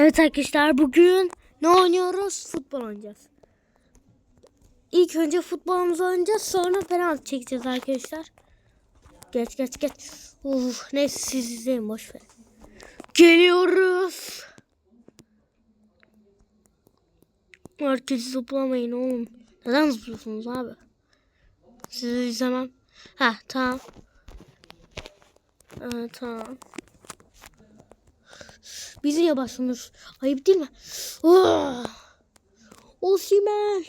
Evet arkadaşlar bugün ne oynuyoruz? Futbol oynayacağız. İlk önce futbolumuzu oynayacağız sonra penaltı çekeceğiz arkadaşlar. Geç geç geç. Uf, neyse siz izleyin boş ver. Geliyoruz. Herkes zıplamayın oğlum. Neden zıplıyorsunuz abi? Sizi izlemem. Ha tamam. Ee, tamam. Biz niye başlamıyoruz? Ayıp değil mi? Oh! Osimhen.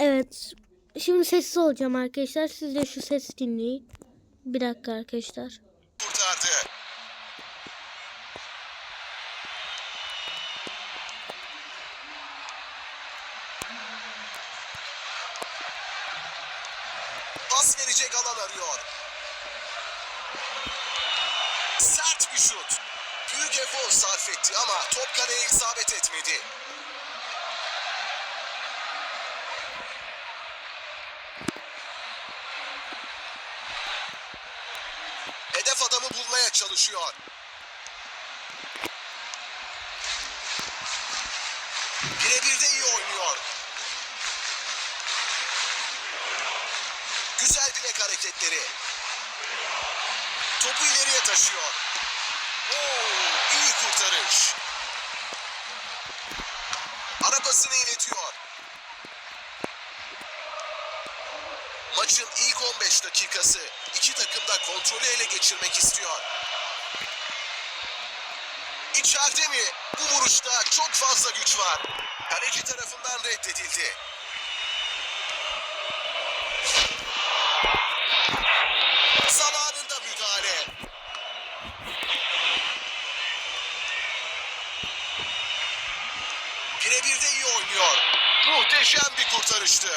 Evet. Şimdi sessiz olacağım arkadaşlar. Siz de şu sesi dinleyin. Bir dakika arkadaşlar. kurtardı. Pas verecek alan arıyor. Sert bir şut. Büyük efor sarf etti ama top kaleye isabet etmedi. Hedef adamı bulmaya çalışıyor. Birebir de iyi oynuyor. Güzel bilek hareketleri. Topu ileriye taşıyor. İyi kurtarış. Arabasını iletiyor. Maçın ilk 15 dakikası iki takım da kontrolü ele geçirmek istiyor. İçeride mi? Bu vuruşta çok fazla güç var. Kaleci tarafından reddedildi. Zamanında müdahale. Birebir de iyi oynuyor. Muhteşem bir kurtarıştı.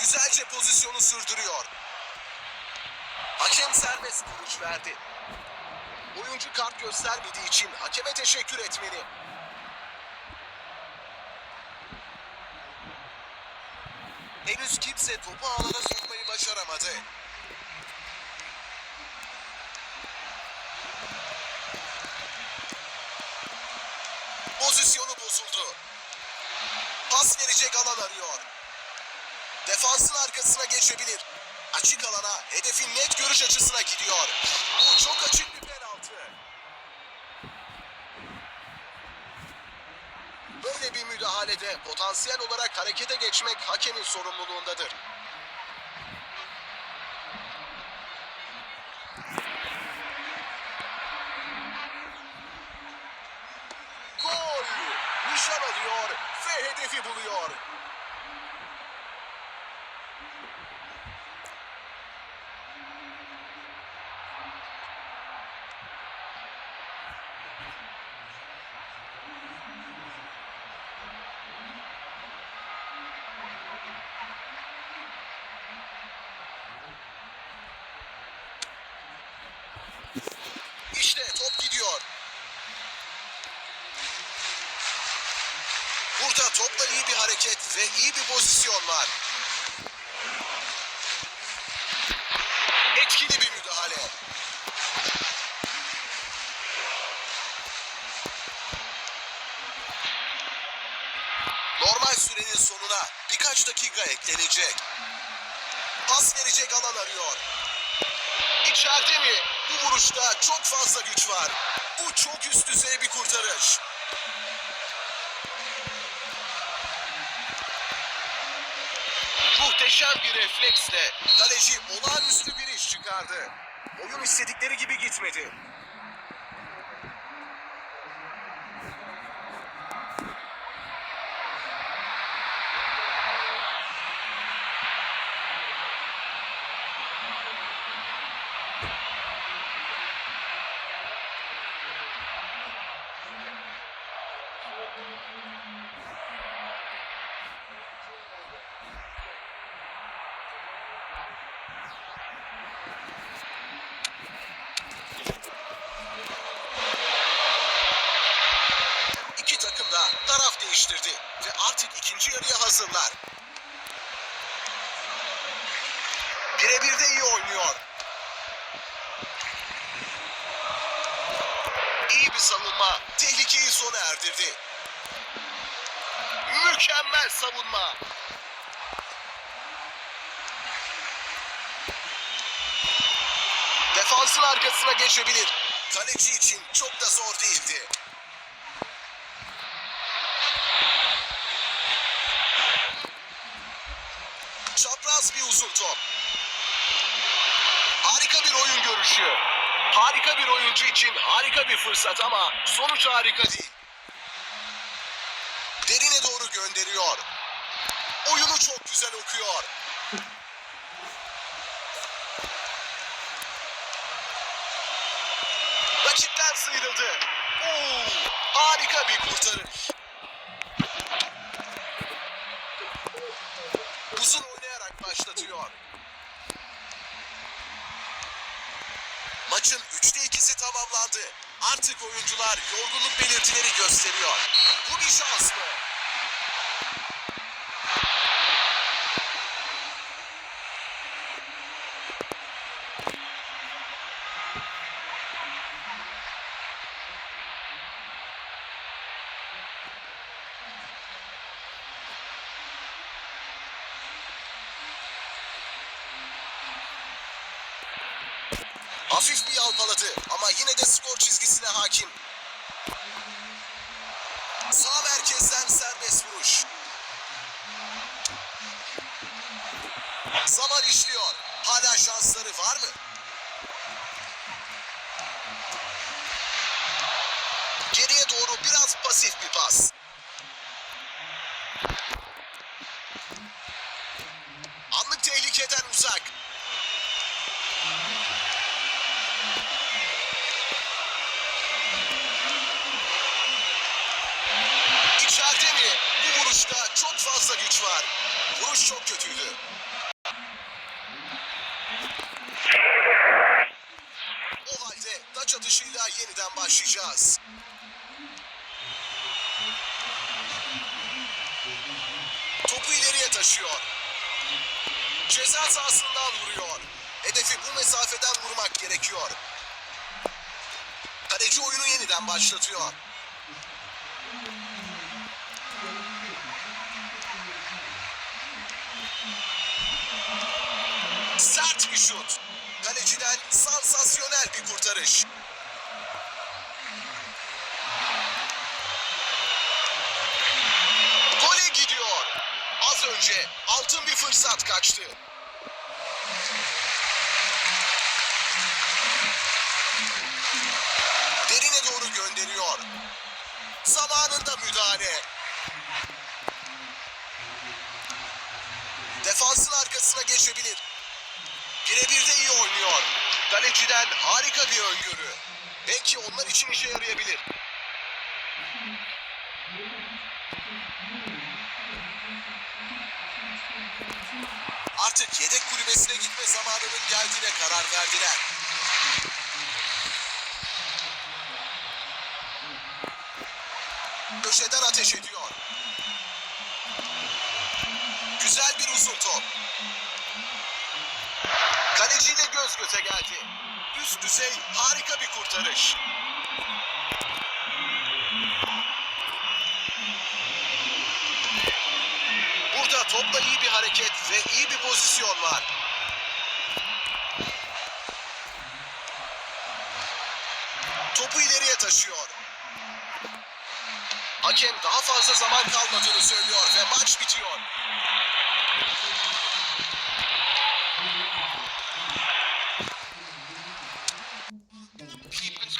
Güzelce pozisyonu sürdürüyor. Hakem serbest vuruş verdi. Oyuncu kart göstermediği için hakeme teşekkür etmeli. Henüz kimse topu ağlara sokmayı başaramadı. Pozisyonu bozuldu. Pas verecek alan arıyor. Defansın arkasına geçebilir. Açık alana hedefin net görüş açısına gidiyor. Bu çok açık bir penaltı. Böyle bir müdahalede potansiyel olarak harekete geçmek hakemin sorumluluğundadır. Gol! Nişan alıyor ve hedefi buluyor. İşte top gidiyor. Burada topla iyi bir hareket ve iyi bir pozisyon var. Etkili bir müdahale. Normal sürenin sonuna birkaç dakika eklenecek. Pas verecek alan arıyor. İçeride mi? Bu vuruşta çok fazla güç var. Bu çok üst düzey bir kurtarış. Muhteşem bir refleksle kaleci olağanüstü bir iş çıkardı. Oyun istedikleri gibi gitmedi. ve artık ikinci yarıya hazırlar. Birebir de iyi oynuyor. İyi bir savunma tehlikeyi sona erdirdi. Mükemmel savunma. Defansın arkasına geçebilir. Kaleci için çok da zor değildi. Uzun top. Harika bir oyun görüşü. Harika bir oyuncu için harika bir fırsat ama sonuç harika değil. Derine doğru gönderiyor. Oyunu çok güzel okuyor. Rakipten sıyrıldı. Oo, harika bir kurtarış. Uzun başlatıyor. Maçın 3'te 2'si tamamlandı. Artık oyuncular yorgunluk belirtileri gösteriyor. Bu bir şans mı? Hafif bir yalpaladı ama yine de skor çizgisine hakim. Sağ merkezden serbest vuruş. Zaman işliyor. Hala şansları var mı? Geriye doğru biraz pasif bir pas. Anlık tehlikeden uzak. İçeride mi? Bu vuruşta çok fazla güç var. Vuruş çok kötüydü. O halde taç atışıyla yeniden başlayacağız. Topu ileriye taşıyor. Ceza sahasından vuruyor. Hedefi bu mesafeden vurmak gerekiyor. Kaleci oyunu yeniden başlatıyor. Sert bir şut. Kaleciden sansasyonel bir kurtarış. Gole gidiyor. Az önce altın bir fırsat kaçtı. Derine doğru gönderiyor. Zamanında müdahale. Defansın arkasına geçebilir. Birebir de iyi oynuyor. Kaleciden harika bir öngörü. Belki onlar için işe yarayabilir. Artık yedek kulübesine gitme zamanının geldiğine karar verdiler. Köşeden ateş ediyor. Güzel bir uzun top. Kaleciyle göz göze geldi. Üst düzey harika bir kurtarış. Burada topla iyi bir hareket ve iyi bir pozisyon var. Topu ileriye taşıyor. Hakem daha fazla zaman kalmadığını söylüyor ve maç bitiyor.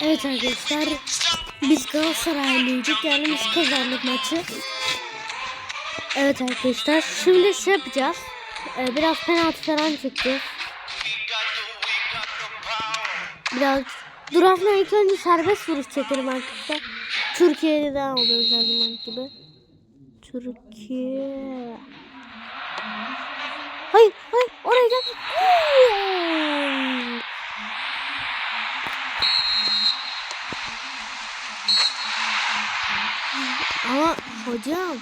Evet arkadaşlar biz Galatasaraylıydık yani biz kazandık maçı. Evet arkadaşlar şimdi şey yapacağız. Ee, biraz penaltı falan çekeceğiz. Biraz Durafna ilk önce serbest vuruş çekelim arkadaşlar. Türkiye'de de oluyoruz her zaman gibi. Türkiye. Hayır hayır oraya gel. Ama hocam.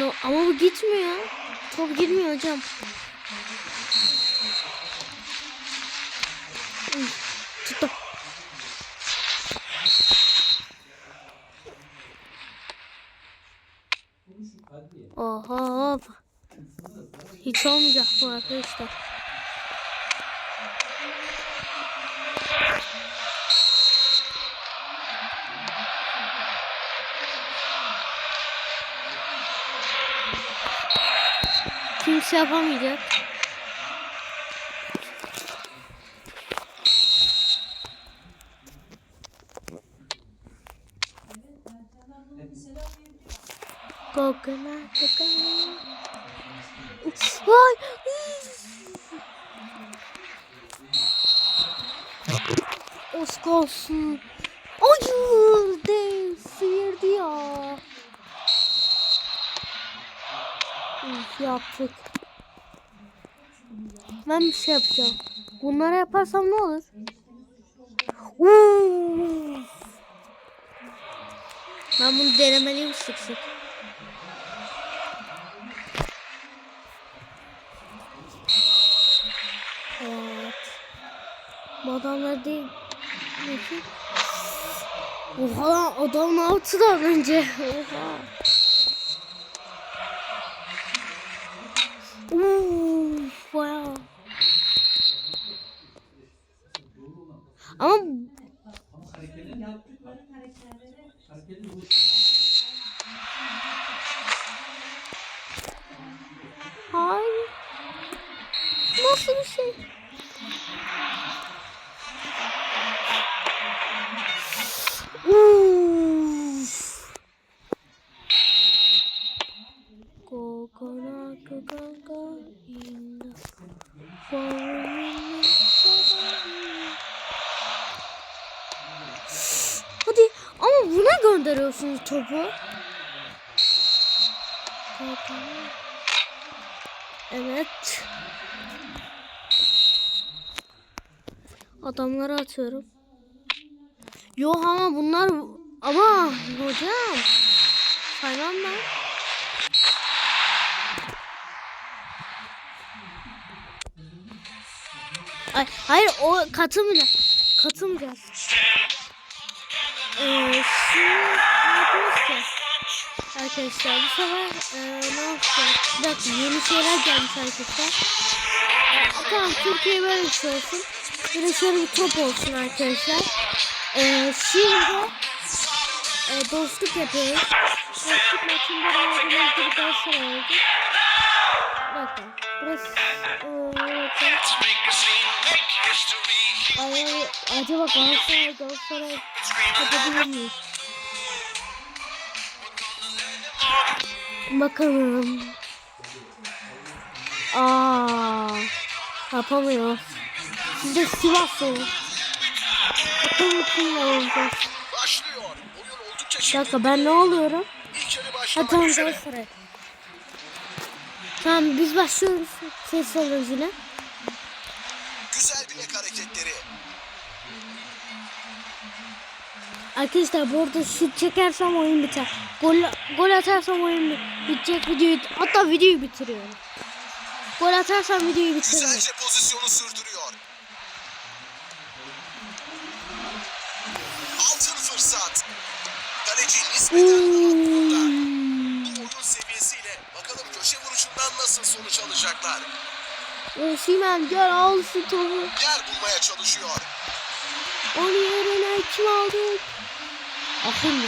No, ama bu gitmiyor. Top girmiyor hocam. Uy, Tuttum. Oha. Hiç olmayacak bu arkadaşlar. Kimse yapamayacak. Coconut, coconut. Vay! Oscar olsun. Hayır! Dev sıyırdı ya. Yaptık. Ben bir şey yapacağım. Bunları yaparsam ne olur? Uf. Ben bunu denemeliyim sık sık. Evet. Bu adamlar değil. Ne ki? Oha lan adamın altıdan önce. Oha. Uf bayağı. Ama Hayır. Nasıl bir şey? Gönderiyorsunuz topu. Evet. Adamları atıyorum. Yo ama bunlar ama hocam saymam ben. Ay, hayır o ne yapıyoruz ki? Arkadaşlar bu sefer e, ne yapacağız? Bir dakika yeni şeyler gelmiş arkadaşlar. E, tamam Türkiye böyle bir şey olsun. De şöyle bir top olsun arkadaşlar. E, şimdi e, dostluk yapıyoruz. Dostluk maçında da gördüğünüz gibi Galatasaray oldu. Dakika. Burası e. Ay, acaba Galatasaray Galatasaray yapabilir miyiz? Bakalım. Aa, yapamıyor. Siz de Sivas olun. Bakalım kimle olacağız. Başlıyor. Oyun oldukça Bir dakika ben ne oluyorum? Ha tamam. Galatasaray. Tamam biz başlıyoruz. Ses alıyoruz yine. Güzel bilek hareketleri. Arkadaşlar bu arada şut çekersem oyun biter. Gol, gol atarsam oyun bi- bitecek videoyu hatta videoyu bitiriyorum. Gol atarsam videoyu bitiriyorum. Güzelce pozisyonu sürdürüyor. Altın fırsat. Kaleci nispeten. Bu oyun seviyesiyle bakalım köşe vuruşundan nasıl sonuç alacaklar. Osimhen gel al şu topu. Yer bulmaya çalışıyor. Onun yerine kim aldı? Akın mı?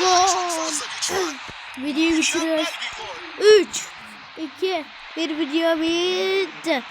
Var. Videoyu bitiriyoruz. bir gol. 3, 2, 1 video bitti.